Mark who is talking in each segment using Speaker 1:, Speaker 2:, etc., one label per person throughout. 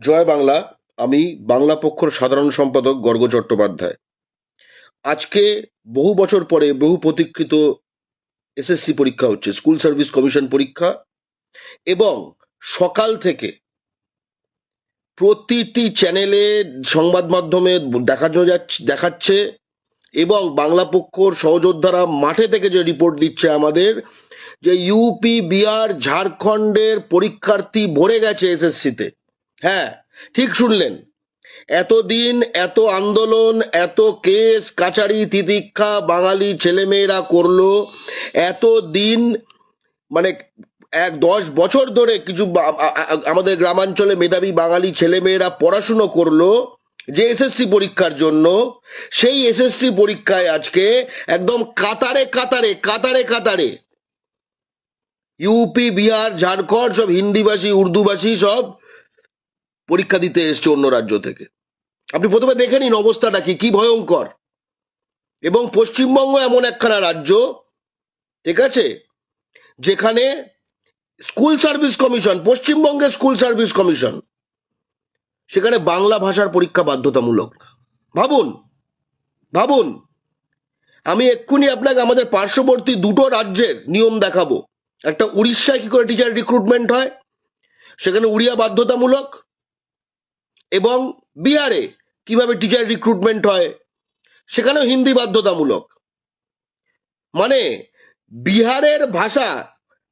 Speaker 1: জয় বাংলা, আমি বাংলা পক্ষর সাধারণ সম্পাদক গর্গ চট্টোপাধ্যায়। আজকে বহু বছর পরে বহু প্রতীক্ষিত এসএসসি পরীক্ষা হচ্ছে, স্কুল সার্ভিস কমিশন পরীক্ষা এবং সকাল থেকে প্রতিটি চ্যানেলে সংবাদ মাধ্যমে দেখানো যাচ্ছে, দেখাচ্ছে এবং বাংলা পক্ষর সহযোদ্ধারা মাঠে থেকে যে রিপোর্ট দিচ্ছে আমাদের, যে ইউপি, বিহার, ঝাড়খণ্ডের পরীক্ষার্থী ভরে গেছে এসএসসিতে। হ্যাঁ ঠিক শুনলেন। এতদিন এত আন্দোলন, এত কেস, কাচারি, তিতিক্ষা, বাঙালি ছেলেমেয়েরা করল এত দিন মানে এক দশ বছর ধরে কিছু আমাদের গ্রামাঞ্চলে মেধাবী বাঙালি ছেলেমেয়েরা পড়াশুনো করল, যে এসএসসি পরীক্ষার জন্য, সেই এসএসসি পরীক্ষায় আজকে একদম কাতারে কাতারে কাতারে কাতারে। ইউপি বিহার, ঝাড়খণ্ড, সব হিন্দিভাষী, উর্দুভাষী সব পরীক্ষা দিতে এসছে অন্য রাজ্য থেকে। আপনি প্রথমে দেখে নিন অবস্থাটা কি ভয়ঙ্কর। এবং পশ্চিমবঙ্গ এমন একখানা রাজ্য, ঠিক আছে, যেখানে স্কুল সার্ভিস কমিশন পশ্চিমবঙ্গের স্কুল সার্ভিস কমিশন, সেখানে বাংলা ভাষার পরীক্ষা বাধ্যতামূলক। ভাবুন ভাবুন, আমি এক্ষুনি আপনাকে আমাদের পার্শ্ববর্তী দুটো রাজ্যের নিয়ম দেখাবো। একটা উড়িষ্যায় কি করে টিচার রিক্রুটমেন্ট হয়, সেখানে উড়িয়া বাধ্যতামূলক এবং বিহারে কীভাবে টিচার রিক্রুটমেন্ট হয়, সেখানেও হিন্দি বাধ্যতামূলক। মানে বিহারের ভাষা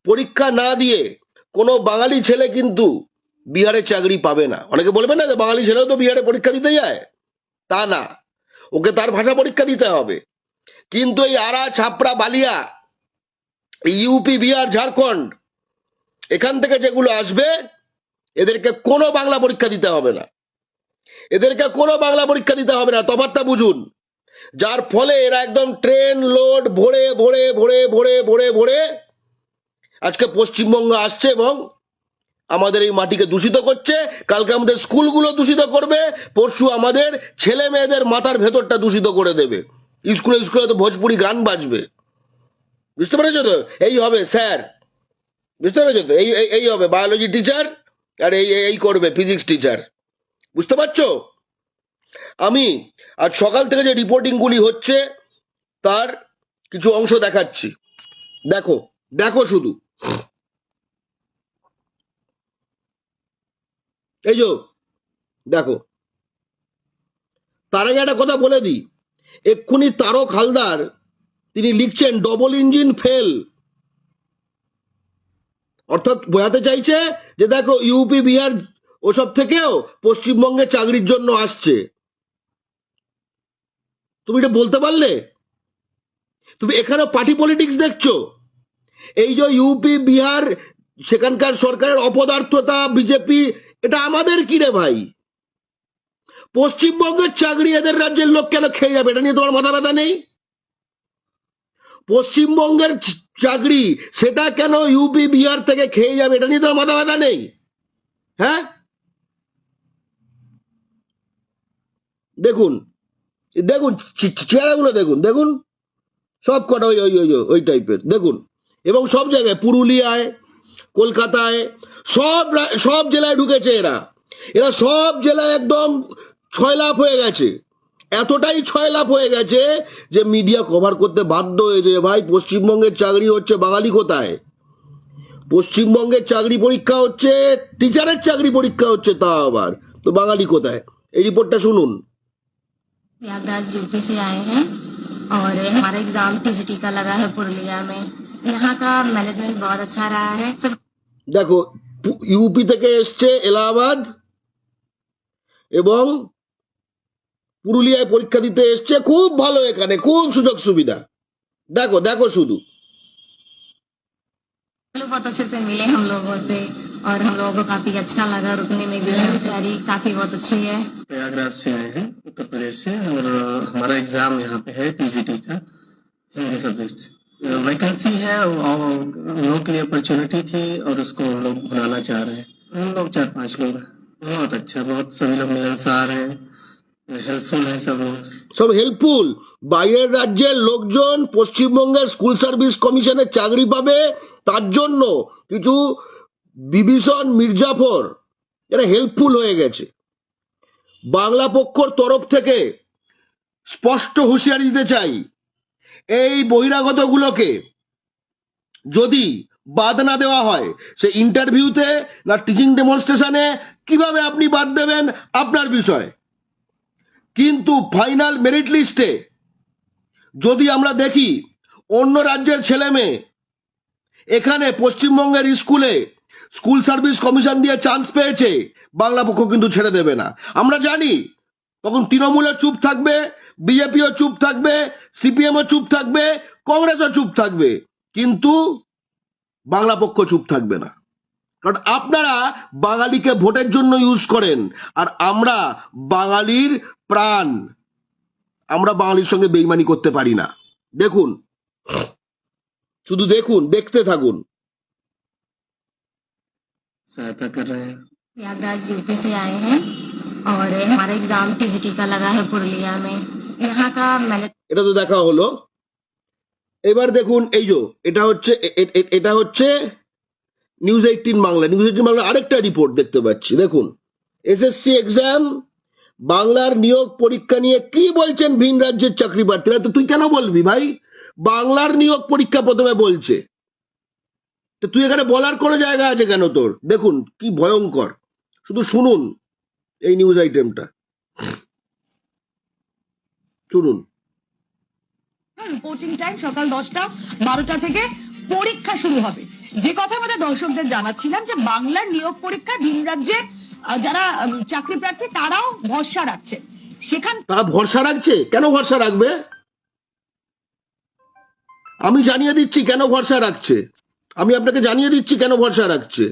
Speaker 1: পরীক্ষা না দিয়ে কোনো বাঙালি ছেলে কিন্তু বিহারে চাকরি পাবে না। অনেকে বলবে না যে বাঙালি ছেলেও তো বিহারে পরীক্ষা দিতে যায়? তা না। ওকে তার ভাষা পরীক্ষা দিতে হবে। কিন্তু এই আরা, ছাপড়া, বালিয়া ইউপি বিহার, ঝাড়খণ্ড, এখান থেকে যেগুলো আসবে, এদেরকে কোনো বাংলা পরীক্ষা দিতে হবে না। এদেরকে কোনো বাংলা পরীক্ষা দিতে হবে না তফাতটা বুঝুন। যার ফলে এরা একদম ট্রেন লোড ভরে ভরে ভরে ভরে ভরে ভরে আজকে পশ্চিমবঙ্গ আসছে এবং আমাদের এই মাটিকে দূষিত করছে। কালকে আমাদের স্কুলগুলো দূষিত করবে, পরশু আমাদের ছেলে মেয়েদের মাথার ভেতরটা দূষিত করে দেবে। স্কুলে স্কুলে তো ভোজপুরি গান বাজবে। বুঝতে পেরেছ তো? এই হবে, স্যার। বুঝতে পেরেছ তো? এই, এই- হবে। বায়োলজি টিচার আর এই- এই করবে ফিজিক্স টিচার বুঝতে পারছ? আমি আজ সকাল থেকে যে রিপোর্টিংগুলি হচ্ছে, তার কিছু অংশ দেখাচ্ছি। দেখো দেখো শুধু। এই যো, দেখো। তার আগে একটা কথা বলে দিই। এক্ষুনি তারক হালদার, তিনি লিখছেন ডবল ইঞ্জিন ফেল অর্থাৎ বোঝাতে চাইছে যে, দেখো ইউপি বিহার ওসব থেকেও পশ্চিমবঙ্গে চাকরির জন্য আসছে। তুমি এটা বলতে পারলে? তুমি এখানেও পার্টি পলিটিক্স দেখছ? এই যে ইউপি বিহার, সেখানকার সরকারের অপদার্থতা বিজেপি এটা আমাদের কি রে ভাই? পশ্চিমবঙ্গের চাকরি এদের রাজ্যের লোক কেন খেয়ে যাবে? এটা নিয়ে তোমার মাথা ব্যথা নেই? পশ্চিমবঙ্গের চাকরি সেটা কেন ইউপি বিহার থেকে খেয়ে যাবে? এটা নিয়ে তোমার মাথা ব্যথা নেই? হ্যাঁ? দেখুন দেখুন চেহারাগুলো দেখুন দেখুন, সব কটা ওই ওই ওই ওই টাইপের দেখুন। এবং সব জায়গায়, পুরুলিয়ায়, কলকাতায়, সব সব জেলায় ঢুকেছে এরা। এরা সব জেলায় একদম ছয় লাভ হয়ে গেছে। এতটাই ছয় লাভ হয়ে গেছে যে মিডিয়া কভার করতে বাধ্য হয়েছে ভাই, পশ্চিমবঙ্গের চাকরি হচ্ছে বাঙালি কোথায়? পশ্চিমবঙ্গের চাকরি পরীক্ষা হচ্ছে টিচারের চাকরি পরীক্ষা হচ্ছে তা আবার, তো বাঙালি কোথায়? এই রিপোর্টটা শুনুন।
Speaker 2: प्रयागराज यूपी से आए हैं और हमारा एग्जाम टीजीटी का लगा है पुरुलिया में यहाँ का मैनेजमेंट बहुत अच्छा रहा है सब
Speaker 1: দেখো পু- ইউপি থেকে এসছে এলাহাবাদ এবং পুরুলিয়ায় পরীক্ষা দিতে এসছে খুব ভালো এখানে খুব সুযোগ সুবিধা দেখো দেখো শুধু
Speaker 2: लोग बहुत अच्छे से मिले हम लोगों से और हम लोगों को काफी अच्छा लगा रुकने में भी तैयारी काफी बहुत अच्छी है
Speaker 3: प्रयागराज से आए हैं उत्तर प्रदेश से और अ, हमारा एग्जाम यहाँ पे है टीजीटी का हिंदी सब्जेक्ट से वैकेंसी है और हम लोग के लिए अपॉर्चुनिटी थी और उसको हम लोग बनाना चाह रहे हैं हम लोग चार पांच लोग हैं बहुत अच्छा बहुत सभी लोग मिलनसार हैं हेल्पफुल हैं सब लोग
Speaker 1: সব হেল্পফুল বাইরের রাজ্যের লোকজন পশ্চিমবঙ্গের স্কুল সার্ভিস কমিশনের চাকরি পাবে তার জন্য কিছু বিভীষণ মির্জাফর এটা হেল্পফুল হয়ে গেছে। বাংলা পক্ষর তরফ থেকে স্পষ্ট হুঁশিয়ারি দিতে চাই, এই বহিরাগতগুলোকে যদি বাদ না দেওয়া হয়, সে ইন্টারভিউতে না টিচিং ডেমনস্ট্রেশনে কীভাবে আপনি বাদ দেবেন আপনার বিষয়। কিন্তু ফাইনাল মেরিট লিস্টে যদি আমরা দেখি, অন্য রাজ্যের ছেলে মেয়ে এখানে পশ্চিমবঙ্গের স্কুলে স্কুল সার্ভিস কমিশন দিয়ে চান্স পেয়েছে। বাংলা পক্ষ কিন্তু ছেড়ে দেবে না। আমরা জানি, তখন তৃণমূলও চুপ থাকবে, বিজেপিও চুপ থাকবে, সিপিএমও চুপ থাকবে, কংগ্রেসও চুপ থাকবে। কিন্তু বাংলা পক্ষ চুপ থাকবে না। কারণ আপনারা বাঙালিকে ভোটের জন্য ইউজ করেন, আর আমরা বাঙালির প্রাণ। আমরা বাঙালির সঙ্গে বেইমানি করতে পারি না। দেখুন শুধু দেখুন দেখতে থাকুন
Speaker 3: सहायता कर रहे हैं
Speaker 2: प्रयागराज यूपी से आए हैं और हमारा एग्जाम टीजीटी का लगा है पुरुलिया में यहाँ का मैनेज
Speaker 1: এটা তো দেখা হলো এবার দেখুন এই যে এটা হচ্ছে এ- এ- এ- এটা হচ্ছে news eighteen Bangla news eighteen Bangla আরেকটা রিপোর্ট দেখতে পাচ্ছি দেখুন এসএসসি এক্সাম বাংলার নিয়োগ পরীক্ষা নিয়ে কি বলছেন ভিন রাজ্যের চাকরি প্রার্থীরা তো তুই কেন বলবি ভাই বাংলার নিয়োগ পরীক্ষা প্রথমে বলছে। তো তুই এখানে বলার কোনো জায়গা আছে কেন তোর? দেখুন কি ভয়ঙ্কর। শুধু শুনুন এই নিউজ আইটেমটা শুনুন।
Speaker 4: রিপোর্টিং টাইম সকাল দশটা বারোটা থেকে পরীক্ষা শুরু হবে। যে কথা আমাদের দর্শকদের জানাচ্ছিলাম যে বাংলার নিয়োগ পরীক্ষা ভিন রাজ্যে যারা চাকরি প্রার্থী তারাও ভরসা রাখছে। সেখান
Speaker 1: তারা ভরসা রাখছে? কেন ভরসা রাখবে? আমি জানিয়ে দিচ্ছি কেন ভরসা রাখছে আমি আপনাকে জানিয়ে দিচ্ছি কেন ভরসা রাখছে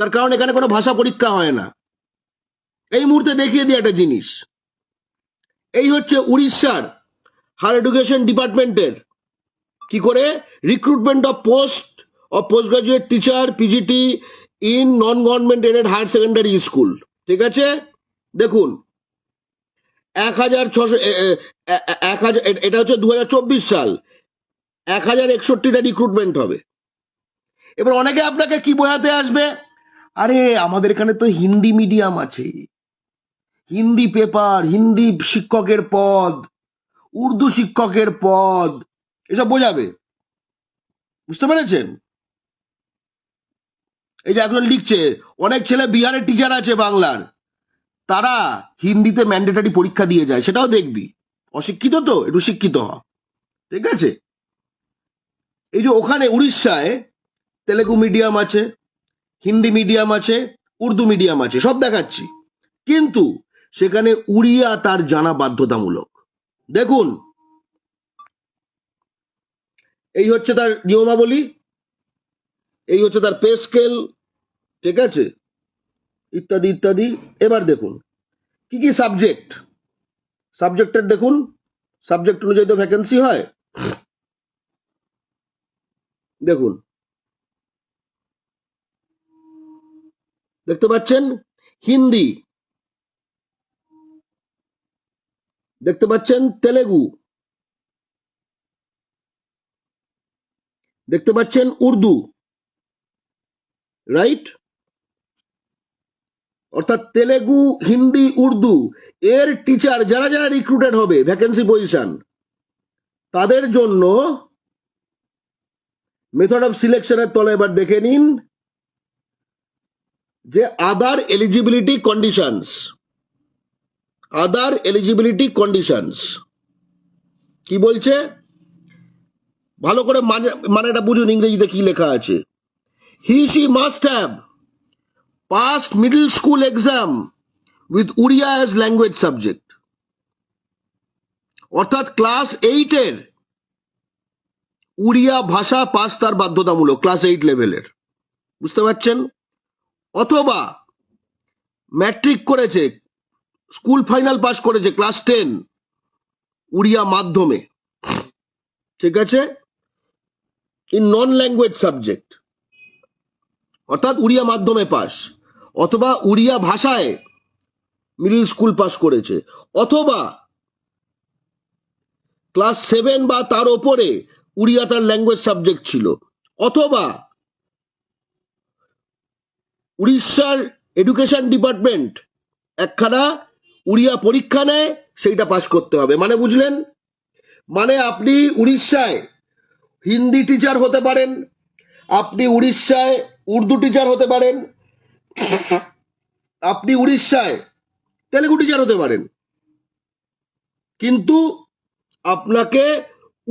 Speaker 1: তার কারণ এখানে কোনো ভাষা পরীক্ষা হয় না এই মুহূর্তে দেখিয়ে দিই একটা জিনিস এই হচ্ছে উড়িষ্যার হায়ার এডুকেশন ডিপার্টমেন্টের কি করে recruitment of post of post graduate teacher PGT in non government aided higher secondary school ঠিক আছে দেখুন এক হাজার ছশো এক হাজার এটা হচ্ছে দু হাজার চব্বিশ সাল এক হাজার একষট্টিটা রিক্রুটমেন্ট হবে। এবার অনেকে আপনাকে কি বোঝাতে আসবে? আরে, আমাদের এখানে তো হিন্দি মিডিয়াম আছে। হিন্দি পেপার হিন্দি শিক্ষকের পদ, উর্দু শিক্ষকের পদ, এসব বোঝাবে। বুঝতে পেরেছেন? এই যে একজন লিখছে, অনেক ছেলে বিহারের টিচার আছে বাংলার। তারা হিন্দিতে ম্যান্ডেটারি পরীক্ষা দিয়ে যায়, সেটাও দেখবি। অশিক্ষিত তো, একটু শিক্ষিত হ। ঠিক আছে? এই যে ওখানে উড়িষ্যায় তেলেগু মিডিয়াম আছে, হিন্দি মিডিয়াম আছে, উর্দু মিডিয়াম আছে, সব দেখাচ্ছি। কিন্তু সেখানে উড়িয়া তার জানা বাধ্যতামূলক। দেখুন। এই হচ্ছে তার নিয়মাবলী, এই হচ্ছে তার পে স্কেল, ঠিক আছে? ইত্যাদি ইত্যাদি। এবার দেখুন, কি কি সাবজেক্ট? সাবজেক্টের দেখুন, সাবজেক্ট অনুযায়ী তো ভ্যাকেন্সি হয়। দেখুন। দেখতে পাচ্ছেন? হিন্দি। দেখতে পাচ্ছেন? তেলেগু। দেখতে পাচ্ছেন? উর্দু। রাইট? অর্থাৎ তেলেগু, হিন্দি, উর্দু এর টিচার যারা যারা রিক্রুটেড হবে ভ্যাকেন্সি পজিশন তাদের জন্য মেথড অফ সিলেকশনের তলে এবার দেখে নিন যে other eligibility conditions other eligibility conditions কি বলছে? ভালো করে মানে মানেটা বুঝুন ইংরেজিতে কি লেখা আছে। He she must have passed middle school exam with Odia as language subject অর্থাৎ ক্লাস এইটের উড়িয়া ভাষা পাস তার বাধ্যতামূলক ক্লাস এইট লেভেলের বুঝতে পারছেন? অথবা ম্যাট্রিক করেছে স্কুল ফাইনাল পাস করেছে ক্লাস টেন উড়িয়া মাধ্যমে। ঠিক আছে? ইন নন ল্যাঙ্গুয়েজ সাবজেক্ট অর্থাৎ উড়িয়া মাধ্যমে পাস অথবা উড়িয়া ভাষায় মিডিল স্কুল পাস করেছে। অথবা ক্লাস সেভেন বা তার ওপরে উড়িয়া তার ল্যাঙ্গুয়েজ সাবজেক্ট ছিল। অথবা উড়িষ্যার এডুকেশন ডিপার্টমেন্ট একখানা উড়িয়া পরীক্ষা নেয়, সেইটা পাশ করতে হবে। মানে বুঝলেন? মানে আপনি উড়িষ্যায় হিন্দি টিচার হতে পারেন, আপনি উড়িষ্যায় উর্দু টিচার হতে পারেন, আপনি উড়িষ্যায় তেলেগু টিচার হতে পারেন। কিন্তু আপনাকে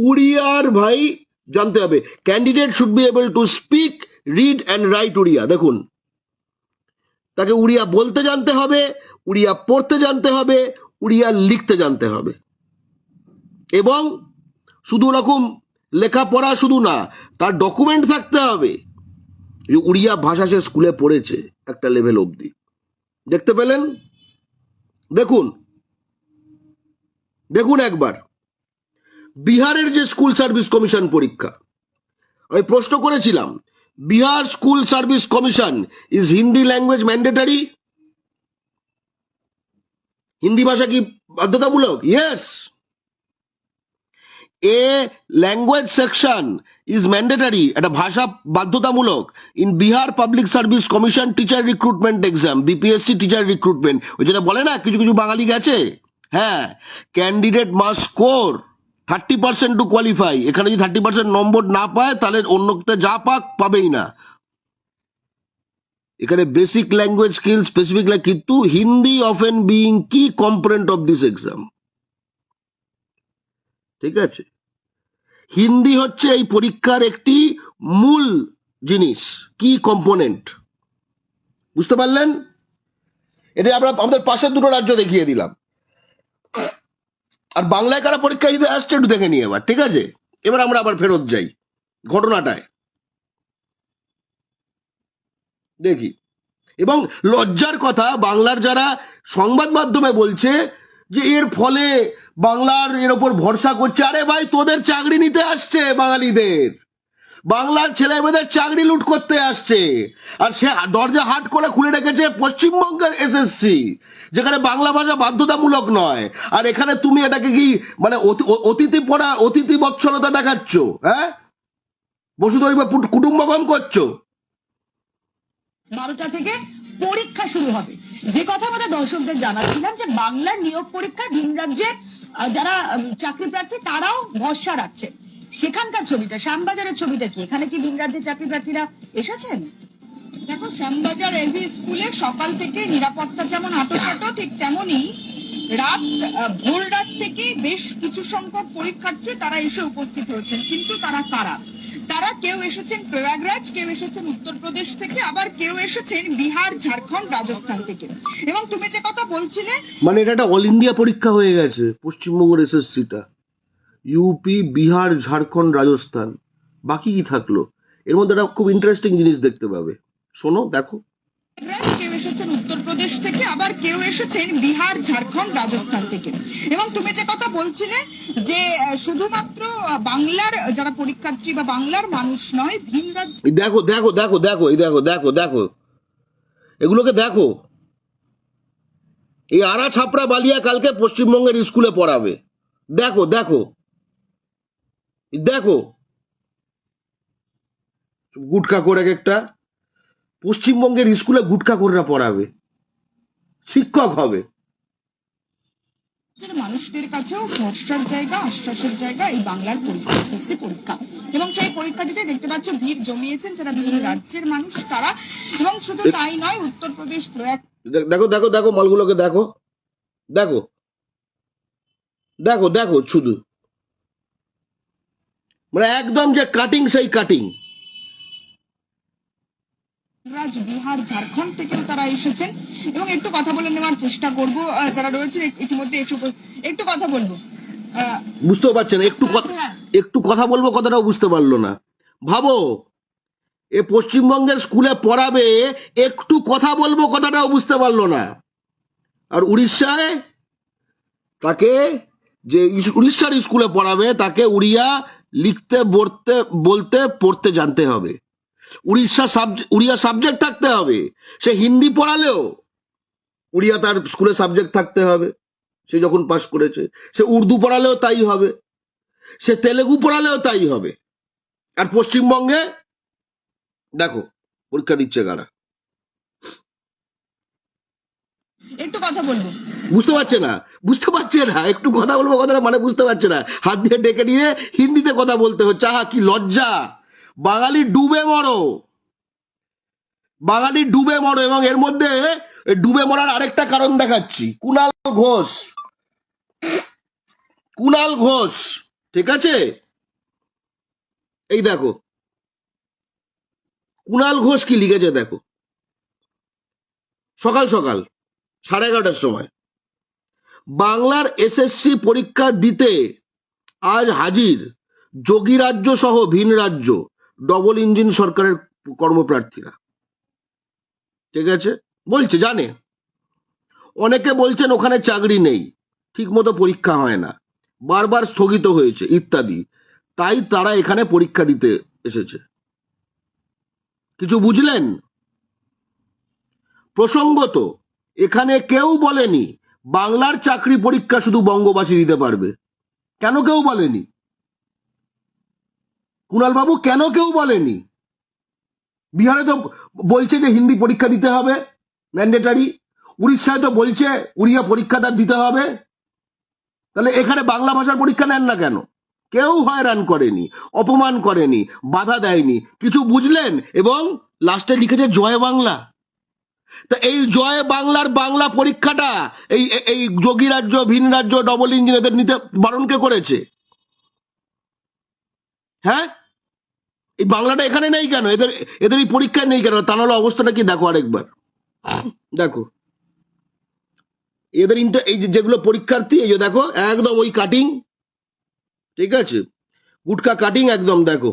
Speaker 1: উড়িয়ার ভাই জানতে হবে। Candidate should be able to speak read and write Odia. দেখুন। তাকে উড়িয়া বলতে জানতে হবে, উড়িয়া পড়তে জানতে হবে, উড়িয়া লিখতে জানতে হবে। এবং শুধু ওরকম লেখাপড়া শুধু না, তার ডকুমেন্ট থাকতে হবে। যে উড়িয়া ভাষা সে স্কুলে পড়েছে একটা লেভেল অবধি। দেখতে পেলেন? দেখুন। দেখুন একবার। বিহারের যে স্কুল সার্ভিস কমিশন পরীক্ষা। আমি প্রশ্ন করেছিলাম, Bihar school service commission is Hindi language mandatory Hindi ভাষা কি বাধ্যতামূলক? Yes a language section is mandatory একটা ভাষা বাধ্যতামূলক। In Bihar public service commission teacher recruitment exam BPSC teacher recruitment ওই যেটা বলে না, কিছু কিছু বাঙালি গেছে? হ্যাঁ candidate must score thirty percent to qualify এখানে যদি থার্টি পার্সেন্ট নম্বর না পায়, তাহলে অন্যতে যা পাক, পাবেই না। এখানে বেসিক ল্যাঙ্গুয়েজ স্কিল স্পেসিফিক কিন্তু হিন্দি অফেন বিইং কি কম্পোনেন্ট অফ দিস এক্সাম ঠিক আছে? হিন্দি হচ্ছে এই পরীক্ষার একটি মূল জিনিস কি কম্পোনেন্ট বুঝতে পারলেন? এটা আমরা, আমাদের পাশের দুটো রাজ্য দেখিয়ে দিলাম। আর বাংলায় কারা পরীক্ষা দিতে আসছে একটু দেখে নিই এবার, ঠিক আছে? এবার আমরা আবার ফেরত যাই, ঘটনাটায়। দেখি। এবং লজ্জার কথা, বাংলার যারা সংবাদ মাধ্যমে বলছে যে এর ফলে বাংলার এর ওপর ভরসা করছে, আরে ভাই, তোদের চাকরি নিতে আসছে বাঙালিদের। বাংলার ছেলে মেয়েদের চাকরি লুট করতে আসছে। আর সে দরজা হাট করে খুলে রেখেছে পশ্চিমবঙ্গের এসএসসি। যেখানে বাংলা ভাষা বাধ্যতামূলক নয়। আর এখানে তুমি এটাকে কি মানে অতিথি পড়া অতিথি বৎসলতা দেখাচ্ছ হ্যাঁ? বসুধৈব, পুট- কুটুম্বকম করছ?
Speaker 4: বারোটা থেকে পরীক্ষা শুরু হবে। যে কথা আমাদের দর্শকদের জানাচ্ছিলাম যে বাংলার নিয়োগ পরীক্ষা ভিন রাজ্যে যারা চাকরি প্রার্থী, তারাও ভরসা রাখছে। সেখানকার ছবিটা, শ্যামবাজারের ছবিটা কি? এখানে কি ভিন রাজ্যের চাকরি প্রার্থীরা এসেছেন?
Speaker 5: দেখো, শ্যামবাজার এলভি স্কুলে সকাল থেকে নিরাপত্তা যেমন আটোসাটো ঠিক তেমনই রাত ভোর রাত থেকে বেশ কিছু সংখ্যক পরীক্ষার্থী তারা এসে উপস্থিত হয়েছেন। কিন্তু তারা কারা? তারা কেউ এসেছেন প্রয়াগরাজ, কেউ এসেছেন উত্তরপ্রদেশ থেকে, আবার কেউ এসেছেন বিহার, ঝাড়খণ্ড, রাজস্থান থেকে। এবং তুমি যে কথা বলছিলে
Speaker 1: মানে এটা একটা অল ইন্ডিয়া পরীক্ষা হয়ে গেছে, পশ্চিমবঙ্গের এসএসসিটা। ইউপি বিহার, ঝাড়খণ্ড, রাজস্থান, বাকি কি থাকল? এর মধ্যে একটা খুব ইন্টারেস্টিং জিনিস দেখতে পাবে। শোনো দেখো।
Speaker 5: কেউ এসেছেন উত্তরপ্রদেশ থেকে আবার কেউ এসেছেন বিহার ঝাড়খণ্ড রাজস্থান থেকে। এবং তুমি যে কথা বলছিলে যে শুধুমাত্র বাংলার যারা পরীক্ষার্থী বা বাংলার মানুষ নয় ভিন রাজ্য
Speaker 1: দেখো দেখো দেখো দেখো এই দেখো দেখো দেখো। এগুলোকে দেখো। এই আড়া ছাপড়া বালিয়া কালকে পশ্চিমবঙ্গের স্কুলে পড়াবে। দেখো দেখো। দেখো। গুটকা করে একটা পশ্চিমবঙ্গের স্কুলে গুটকা করে পড়াবে। শিক্ষক হবে।
Speaker 5: মানুষদের কাছেও ভরসার জায়গা আশ্বাসের জায়গা এই বাংলার পরীক্ষা এসএসসি পরীক্ষা। এবং সেই পরীক্ষা দিতে দেখতে পাচ্ছ ভিড় জমিয়েছেন যারা বিভিন্ন রাজ্যের মানুষ তারা। এবং শুধু তাই নয় উত্তরপ্রদেশ প্রয়াগ
Speaker 1: দেখো দেখো দেখো মালগুলোকে দেখো। দেখো। দেখো দেখো শুধু। মানে একদম যে কাটিং সেই কাটিং
Speaker 5: রাজ বিহার ঝাড়খণ্ড থেকেও তারা এসেছেন এবং একটু কথা বলে নেওয়ার চেষ্টা করব যারা রয়েছেন ইতিমধ্যে একটু কথা বলব। আহ,
Speaker 1: বুঝতেও পারছেন একটু কথা
Speaker 5: হ্যাঁ।
Speaker 1: একটু কথা বলব কথাটাও বুঝতে পারল না। ভাবো এ পশ্চিমবঙ্গের স্কুলে পড়াবে একটু কথা বলব কথাটাও বুঝতে পারল না। আর উড়িষ্যায় তাকে যে উড়িষ্যার স্কুলে পড়াবে তাকে উড়িয়া লিখতে পড়তে বলতে পড়তে জানতে হবে। উড়িষ্যা সাবজেক্ট উড়িয়া সাবজেক্ট থাকতে হবে। সে হিন্দি পড়ালেও উড়িয়া তার স্কুলে সাবজেক্ট থাকতে হবে। সে যখন পাশ করেছে সে উর্দু পড়ালেও তাই হবে। সে তেলেগু পড়ালেও তাই হবে। আর পশ্চিমবঙ্গে দেখো পরীক্ষা দিচ্ছে কারা?
Speaker 5: একটু কথা বলব।
Speaker 1: বুঝতে পারছে না? বুঝতে পারছে না? একটু কথা বলব কথাটা মানে বুঝতে পারছে না। হাত দিয়ে ডেকে নিয়ে হিন্দিতে কথা বলতে হচ্ছে। আহা কি লজ্জা! বাঙালি ডুবে মরো। বাঙালি ডুবে মরো এবং এর মধ্যে ডুবে মরার আরেকটা কারণ দেখাচ্ছি। কুণাল ঘোষ। কুণাল ঘোষ, ঠিক আছে? এই দেখো। কুণাল ঘোষ কি লিখেছে দেখো। সকাল সকাল, সাড়ে এগারোটার সময়। বাংলার এসএসসি পরীক্ষা দিতে আজ হাজির যোগী রাজ্য সহ ভিন রাজ্য। ডবল ইঞ্জিন সরকারের কর্মপ্রার্থীরা। ঠিক আছে? বলছে, জানে? অনেকে বলছেন ওখানে চাকরি নেই, ঠিকমতো পরীক্ষা হয় না। বারবার স্থগিত হয়েছে, ইত্যাদি। তাই তারা এখানে পরীক্ষা দিতে এসেছে। কিছু বুঝলেন? প্রসঙ্গত, এখানে কেউ বলেনি, বাংলার চাকরি পরীক্ষা শুধু বঙ্গবাসী দিতে পারবে। কেন কেউ বলেনি? কুণাল বাবু কেন কেউ বলেনি? বিহারে তো বলছে যে হিন্দি পরীক্ষা দিতে হবে ম্যান্ডেটারি উড়িষ্যায় তো বলছে উড়িয়া পরীক্ষা তার দিতে হবে। তাহলে এখানে বাংলা ভাষার পরীক্ষা নেন না কেন? কেউ হয়রান করেনি, অপমান করেনি, বাধা দেয়নি। কিছু বুঝলেন? এবং লাস্টে লিখেছে জয় বাংলা। তা এই জয় বাংলার বাংলা পরীক্ষাটা এই, এই- যোগী রাজ্য, ভিন রাজ্য ডবল ইঞ্জিন এদের নিতে বারণ কে করেছে? হ্যাঁ? এই বাংলাটা এখানে নেই কেন? এদের এদের এই পরীক্ষায় নেই কেন? তা নাহলে অবস্থাটা কি? দেখো আরেকবার। দেখো। এদের ইন্টার এই যেগুলো পরীক্ষার্থী, এই যে দেখো, একদম ওই কাটিং ঠিক আছে? গুটকা কাটিং একদম, দেখো।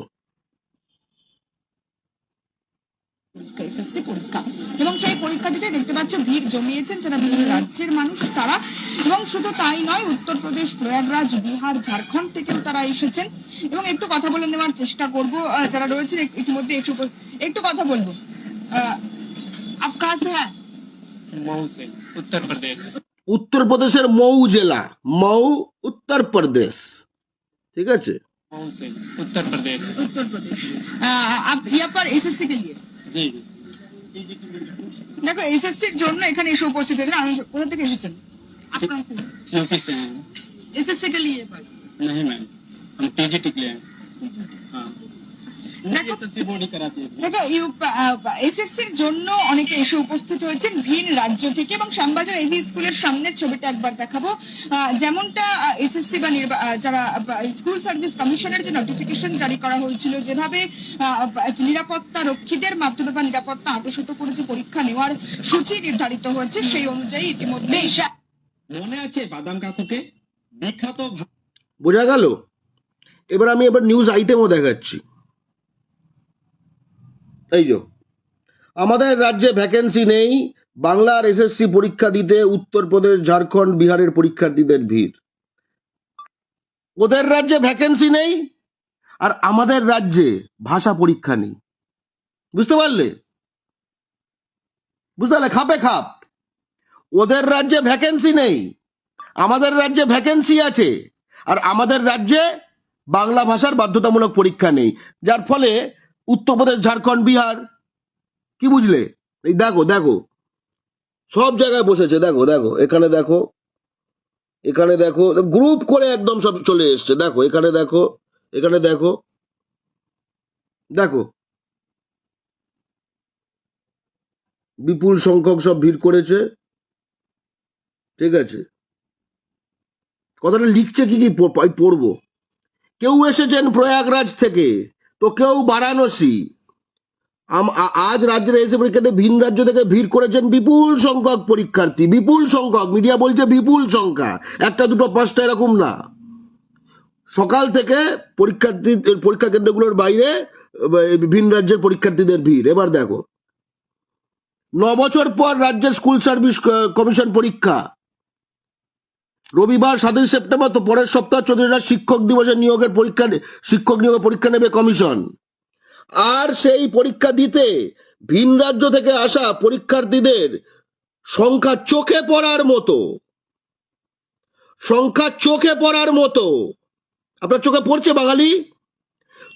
Speaker 5: এসএসসি পরীক্ষা এবং সেই পরীক্ষা দিতে দেখতে পাচ্ছ ভিড় জমিয়েছেন যারা বিভিন্ন রাজ্যের মানুষ তারা এবং শুধু তাই নয় উত্তরপ্রদেশ প্রয়াগরাজ বিহার ঝাড়খণ্ড থেকেও তারা এসেছেন এবং একটু কথা বলে নেওয়ার চেষ্টা করব আহ, যারা রয়েছেন এক- ইতিমধ্যে একটু একটু কথা বলবো আহ, आप कहाँ से हैं
Speaker 3: मऊ से उत्तर प्रदेश
Speaker 1: উত্তরপ্রদেশের মৌ জেলা মৌ উত্তরপ্রদেশ ঠিক আছে
Speaker 3: मऊ से उत्तर प्रदेश
Speaker 5: उत्तर प्रदेश आप यहाँ पर एसएससी के लिए
Speaker 3: जी
Speaker 5: দেখো এসএসসির জন্য এখানে এসে উপস্থিত হয়েছেন আমি কোথা থেকে এসেছেন आप कहाँ से हैं?
Speaker 3: यूपी से हैं
Speaker 5: एसएससी के लिए पर
Speaker 3: नहीं मैम हम टीजीटी के लिए हैं
Speaker 5: এসএসসির জন্য অনেকে এসে উপস্থিত হয়েছেন ভিন রাজ্য থেকে এবং শ্যামবাজার এভি স্কুলের সামনের ছবিটা একবার দেখাবো। আহ, যেমনটা এসএসসি বা যারা স্কুল সার্ভিস কমিশনের যে নোটিফিকেশন জারি করা হয়েছিল যেভাবে আহ, নিরাপত্তা রক্ষীদের মাধ্যমে বা নিরাপত্তা আটশত করে যে পরীক্ষা নেওয়ার সূচি নির্ধারিত হয়েছে সেই অনুযায়ী ইতিমধ্যে
Speaker 3: মনে আছে বাদাম কাকুকে? বিখ্যাত
Speaker 1: বোঝা গেল? এবার আমি এবার নিউজ আইটেমও দেখাচ্ছি। এই যে আমাদের রাজ্যে ভ্যাকেন্সি নেই, বাংলার এসএসসি পরীক্ষা দিতে উত্তরপ্রদেশ, ঝাড়খণ্ড, বিহারের পরীক্ষার্থীদের ভিড়। ওদের রাজ্যে ভ্যাকেন্সি নেই, আর আমাদের রাজ্যে ভাষা পরীক্ষা নেই। বুঝতে পারলে? বুঝতে পারলে? খাপে খাপ। ওদের রাজ্যে ভ্যাকেন্সি নেই, আমাদের রাজ্যে ভ্যাকেন্সি আছে, আর আমাদের রাজ্যে বাংলা ভাষার বাধ্যতামূলক পরীক্ষা নেই। যার ফলে উত্তরপ্রদেশ ঝাড়খণ্ড, বিহার। কি বুঝলে? এই দেখো দেখো। সব জায়গায় বসেছে, দেখো দেখো। এখানে দেখো এখানে দেখো গ্রুপ করে একদম সব চলে এসছে। দেখো, এখানে দেখো এখানে দেখো দেখো। বিপুল সংখ্যক সব ভিড় করেছে। ঠিক আছে। কথাটা লিখছে কি কি পড়ব? কেউ এসেছেন প্রয়াগরাজ থেকে। তো কেউ বারাণসী। আজ রাজ্যের এসে পরীক্ষাতে ভিন রাজ্য থেকে ভিড় করেছেন বিপুল সংখ্যক পরীক্ষার্থী, বিপুল সংখ্যক। মিডিয়া বলছে বিপুল সংখ্যা। একটা, দুটো, পাঁচটা এরকম না। সকাল থেকে পরীক্ষার্থী, পরীক্ষা কেন্দ্রগুলোর বাইরে ভিন রাজ্যের পরীক্ষার্থীদের ভিড়। এবার দেখো ন বছর পর রাজ্যের স্কুল সার্ভিস কমিশন পরীক্ষা। রবিবার সাতই সেপ্টেম্বর তো পরের সপ্তাহ চৌধুরীরা শিক্ষক দিবসের নিয়োগের পরীক্ষা শিক্ষক নিয়োগের পরীক্ষা নেবে কমিশন। আর সেই পরীক্ষা দিতে ভিন রাজ্য থেকে আসা পরীক্ষার্থীদের সংখ্যা চোখে পড়ার মতো। সংখ্যা চোখে পড়ার মতো। আপনার চোখে পড়ছে বাঙালি?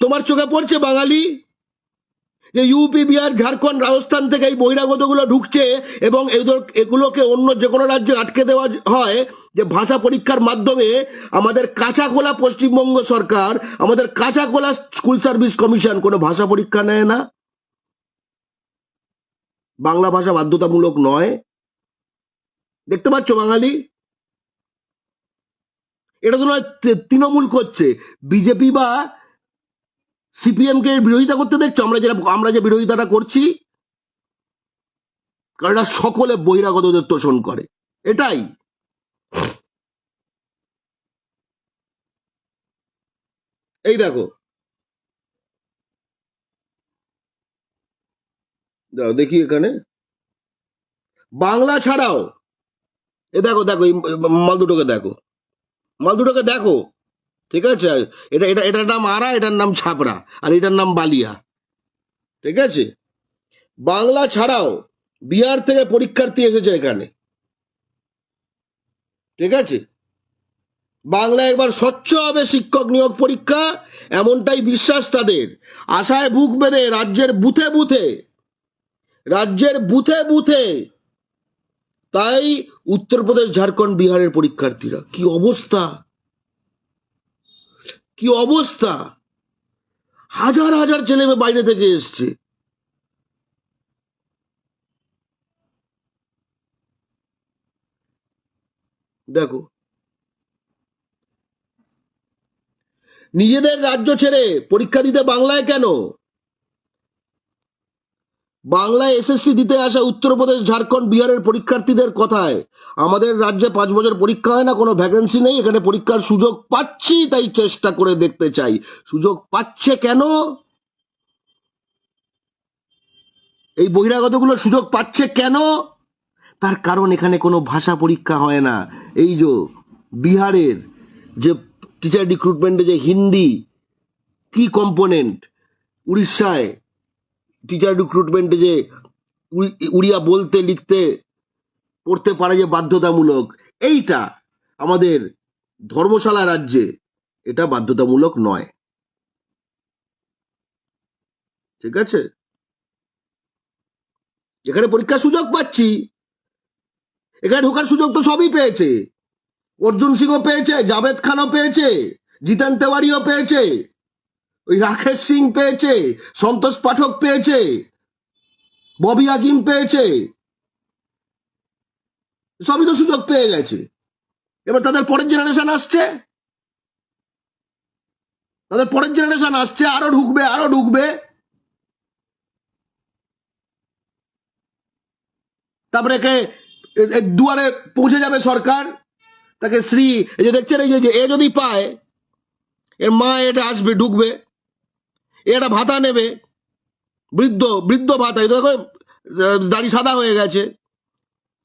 Speaker 1: তোমার চোখে পড়ছে বাঙালি? যে ইউপি বিহার, ঝাড়খণ্ড, রাজস্থান থেকে এই বহিরাগতগুলো ঢুকছে এবং এগুলো এগুলোকে অন্য যে কোনো রাজ্যে আটকে দেওয়া হয় যে ভাষা পরীক্ষার মাধ্যমে আমাদের কাঁচাখোলা পশ্চিমবঙ্গ সরকার, আমাদের কাঁচাখোলা স্কুল সার্ভিস কমিশন কোনো ভাষা পরীক্ষা নেয় না? বাংলা ভাষা বাধ্যতামূলক নয়। দেখতে পাচ্ছ বাঙালি? এটা তো নয় তৃণমূল করছে। বিজেপি বা সিপিএম কে বিরোধিতা করতে দেখছ? আমরা যেটা আমরা যে বিরোধিতাটা করছি, কারণ সকলে বহিরাগতদের তোষণ করে। এটাই। এই দেখো। দাও, দেখি এখানে। বাংলা ছাড়াও। এ দেখো দেখো মাল দুটোকে দেখো। মাল দুটোকে দেখো। ঠিক আছে? এটা এটা, এটার নাম আরা, এটার নাম ছাপড়া, আর এটার নাম বালিয়া। ঠিক আছে? বাংলা ছাড়াও বিহার থেকে পরীক্ষার্থী এসেছে এখানে। ঠিক আছে? বাংলা একবার স্বচ্ছ হবে শিক্ষক নিয়োগ পরীক্ষা, এমনটাই বিশ্বাস তাদের। আশায় বুক বেঁধে রাজ্যের বুথে বুথে, রাজ্যের বুথে বুথে। তাই উত্তরপ্রদেশ, ঝাড়খণ্ড, বিহারের পরীক্ষার্থীরা, কি অবস্থা? কি অবস্থা? হাজার হাজার ছেলে বাইরে থেকে এসছে। দেখো। নিজেদের রাজ্য ছেড়ে পরীক্ষা দিতে বাংলায় কেন? বাংলায় এসএসসি দিতে আসা উত্তরপ্রদেশ ঝাড়খণ্ড, বিহারের পরীক্ষার্থীদের কথায় আমাদের রাজ্যে পাঁচ বছর পরীক্ষা হয় না, কোনো ভ্যাকেন্সি নেই, এখানে পরীক্ষার সুযোগ পাচ্ছি, তাই চেষ্টা করে দেখতে চাই। সুযোগ পাচ্ছে কেন? এই বহিরাগতগুলো সুযোগ পাচ্ছে কেন? তার কারণ এখানে কোনো ভাষা পরীক্ষা হয় না। এই যে বিহারের যে টিচার রিক্রুটমেন্টে যে হিন্দি কি কম্পোনেন্ট উড়িষ্যায় টিচার রিক্রুটমেন্টে যে উড়িয়া বলতে লিখতে পড়তে পারে যে বাধ্যতামূলক, এইটা আমাদের ধর্মশালা রাজ্যে এটা বাধ্যতামূলক নয়। ঠিক আছে? যেখানে পরীক্ষার সুযোগ পাচ্ছি। এখানে ঢোকার সুযোগ তো সবই পেয়েছে। অর্জুন সিংও পেয়েছে, জাভেদ খানও পেয়েছে, জিতেন তেওয়ারিও পেয়েছে, ওই রাকেশ সিং পেয়েছে, সন্তোষ পাঠক পেয়েছে, ববি হাকিম পেয়েছে। সবই তো সুযোগ পেয়ে গেছে। এবার তাদের পরের জেনারেশন আসছে। তাদের পরের জেনারেশন আসছে, আরও ঢুকবে আরও ঢুকবে। তারপরে দুয়ারে পৌঁছে যাবে সরকার। তাকে শ্রী, এই যে দেখছেন, এই যে- এ যদি পায়, এর মা এটা আসবে, ঢুকবে, এ একটা ভাতা নেবে, বৃদ্ধ বৃদ্ধ ভাতা, এই দেখো দাড়ি সাদা হয়ে গেছে।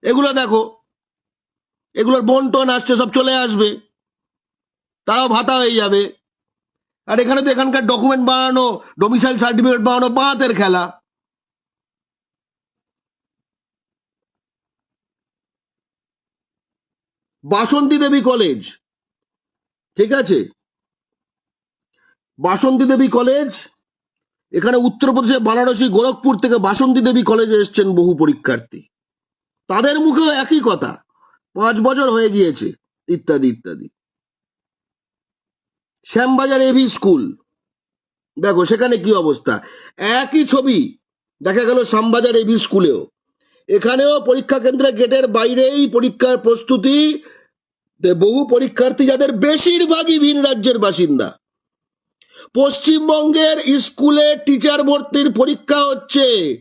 Speaker 1: এগুলো দেখো, এগুলোর বন্টন আসছে, সব চলে আসবে, তারাও ভাতা হয়ে যাবে। আর এখানে তো এখানকার ডকুমেন্ট বানানো ডোমিসাইল সার্টিফিকেট বানানো বাঁতের খেলা। বাসন্তী দেবী কলেজ। ঠিক আছে? বাসন্তী দেবী কলেজ, এখানে উত্তরপ্রদেশের বানারসি গোরখপুর থেকে বাসন্তী দেবী কলেজে এসছেন বহু পরীক্ষার্থী। তাদের মুখেও একই কথা, পাঁচ বছর হয়ে গিয়েছে, ইত্যাদি ইত্যাদি। শ্যামবাজার এভি স্কুল, দেখো সেখানে কি অবস্থা? একই ছবি, দেখা গেল শ্যামবাজার এভি স্কুলেও। এখানেও পরীক্ষা কেন্দ্রে গেটের বাইরেই পরীক্ষার প্রস্তুতি বহু পরীক্ষার্থী যাদের বেশিরভাগই ভিন রাজ্যের বাসিন্দা। পশ্চিমবঙ্গের স্কুলে টিচার ভর্তির পরীক্ষা হচ্ছে।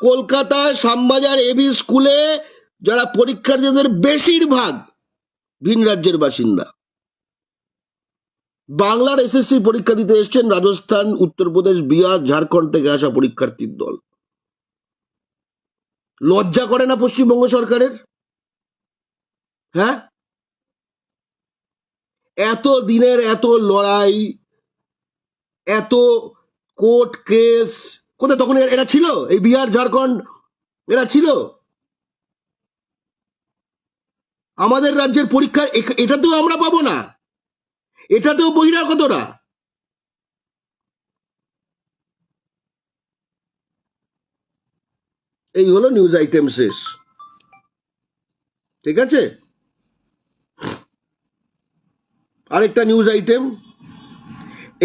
Speaker 1: কলকাতায় শ্যামবাজার এবি স্কুলে যারা পরীক্ষার্থীদের বেশিরভাগ ভিন রাজ্যের বাসিন্দা। বাংলার এসএসসি পরীক্ষা দিতে এসছেন রাজস্থান, উত্তরপ্রদেশ, বিহার, ঝাড়খণ্ড থেকে আসা পরীক্ষার্থীর দল। লজ্জা করে না পশ্চিমবঙ্গ সরকারের? হ্যাঁ? এত দিনের এত লড়াই, এত কোর্ট কেস, কোথায় তখন এরা ছিল? এই বিহার, ঝাড়খণ্ড, এরা ছিল? আমাদের রাজ্যের পরীক্ষা এখ- এটাতেও আমরা পাবো না। এটা এটাতেও বহিরাগতরা এই হলো নিউজ আইটেম শেষ। ঠিক আছে? আরেকটা নিউজ আইটেম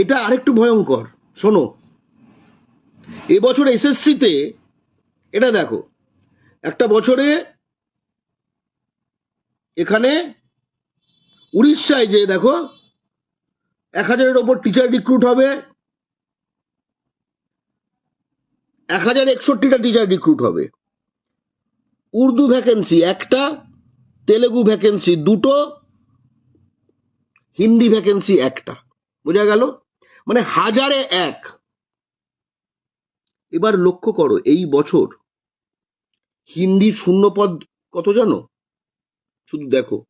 Speaker 1: এটা আরেকটু ভয়ঙ্কর, শোনো। এবছর এসএসসিতে, এটা দেখো, একটা বছরে এখানে উড়িষ্যায় যে দেখো, এক হাজারের ওপর টিচার রিক্রুট হবে, এক হাজার একষট্টিটা টিচার রিক্রুট হবে। উর্দু ভ্যাকেন্সি একটা, তেলেগু ভ্যাকেন্সি দুটো হিন্দি ভ্যাকেন্সি একটা। বোঝা গেল? মানে হাজারে এক। এবার লক্ষ্য করো, এই বছর হিন্দি শূন্যপদ কত জানো? শুধু দেখো।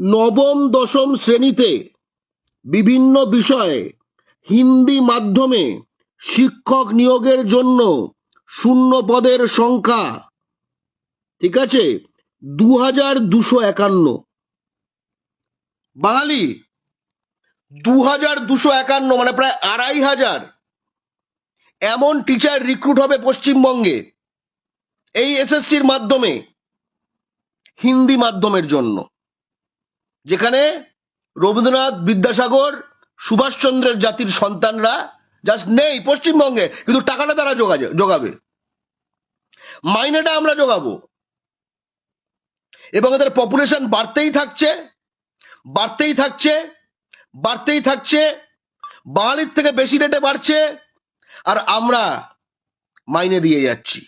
Speaker 1: নবম, দশম শ্রেণীতে বিভিন্ন বিষয়ে হিন্দি মাধ্যমে শিক্ষক নিয়োগের জন্য শূন্য পদের সংখ্যা, ঠিক আছে? দু হাজার দুশো একান্ন। বাঙালি দু হাজার দুশো একান্ন মানে প্রায় আড়াই হাজার। এমন টিচার রিক্রুট হবে পশ্চিমবঙ্গে এই এসএসসির মাধ্যমে, হিন্দি মাধ্যমের জন্য। যেখানে রবীন্দ্রনাথ বিদ্যাসাগর, সুভাষচন্দ্রের জাতির সন্তানরা জাস্ট নেই পশ্চিমবঙ্গে, কিন্তু টাকাটা তারা যোগাবে। মাইনেটা আমরা যোগাবো। এবং এদের পপুলেশন বাড়তেই থাকছে বাড়তেই থাকছে বাড়তেই থাকছে, বাঙালির থেকে বেশি রেটে বাড়ছে, আর আমরা মাইনে দিয়ে যাচ্ছি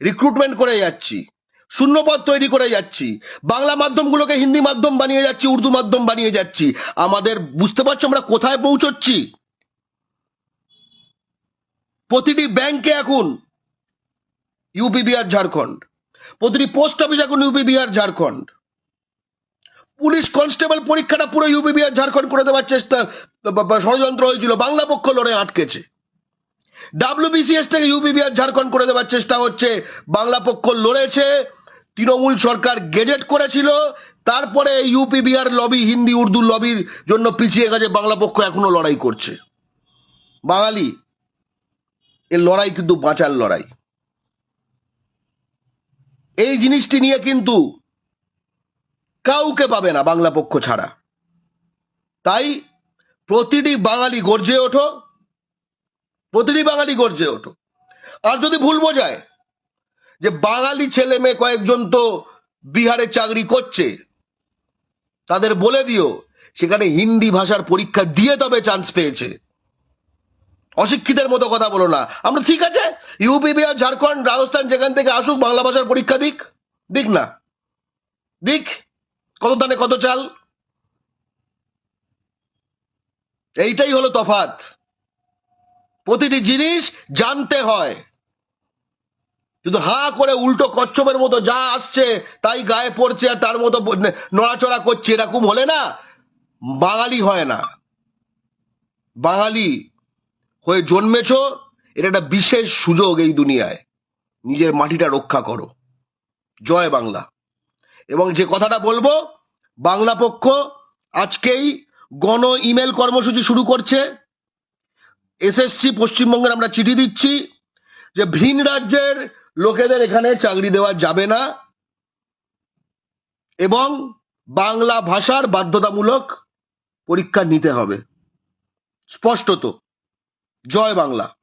Speaker 1: রিক্রুটমেন্ট করে যাচ্ছি, শূন্যপদ তৈরি করে যাচ্ছি, বাংলা মাধ্যমগুলোকে হিন্দি মাধ্যম বানিয়ে যাচ্ছি, উর্দু মাধ্যম বানিয়ে যাচ্ছি, আমাদের বুঝতে পারছ আমরা কোথায় পৌঁছচ্ছি? প্রতিটি ব্যাংকে এখন ইউপি বিহার ঝাড়খণ্ড। প্রতিটি পোস্ট অফিস এখন UP Bihar Jharkhand. Police constable পরীক্ষাটা পুরো ইউপি বিহার ঝাড়খণ্ড করে দেওয়ার চেষ্টা ষড়যন্ত্র হয়েছিল। বাংলা পক্ষ লড়ে আটকেছে। ডাব্লিউবিসিএস থেকে ইউপি বিহার ঝাড়খণ্ড করে দেওয়ার চেষ্টা হচ্ছে। বাংলা পক্ষ লড়েছে। তৃণমূল সরকার গেজেট করেছিল। তারপরে ইউপি বিহার লবি হিন্দি, উর্দু লবির জন্য পিছিয়ে গেছে। বাংলা পক্ষ এখনও লড়াই করছে। বাঙালি এর লড়াই কিন্তু বাঁচার লড়াই। এই জিনিসটি নিয়ে কিন্তু কাউকে পাবে না বাংলা পক্ষ ছাড়া। তাই প্রতিটি বাঙালি গর্জে ওঠো, প্রতিটি বাঙালি গর্জে ওঠো। আর যদি ভুল বোঝায় যে বাঙালি ছেলে মেয়ে কয়েকজন তো বিহারে চাকরি করছে, তাদের বলে দিও, সেখানে হিন্দি ভাষার পরীক্ষা দিয়ে তবে চান্স পেয়েছে। অশিক্ষিতের মতো কথা বলো না। আমরা ঠিক আছে? ইউপি বিহার ঝাড়খণ্ড রাজস্থান যেখান থেকে আসুক, বাংলা ভাষার পরীক্ষা দিক। দিক না। দিক। কত দানে কত চাল? এইটাই হলো তফাত প্রতিটি জিনিস জানতে হয়। কিন্তু হা করে উল্টো কচ্ছপের মতো যা আসছে, তাই গায়ে পড়ছে আর তার মতো নড়াচড়া করছে, এরকম হলে না, বাঙালি হয় না। বাঙালি হয়ে জন্মেছ এটা একটা বিশেষ সুযোগ এই দুনিয়ায়। নিজের মাটিটা রক্ষা করো। জয় বাংলা। এবং যে কথাটা বলব, বাংলা পক্ষ আজকেই গণ ইমেল কর্মসূচি শুরু করছে। এসএসসি পশ্চিমবঙ্গের আমরা চিঠি দিচ্ছি যে ভিন রাজ্যের লোকেদের এখানে চাকরি দেওয়া যাবে না। এবং বাংলা ভাষার বাধ্যতামূলক পরীক্ষা নিতে হবে। স্পষ্টত। জয় বাংলা।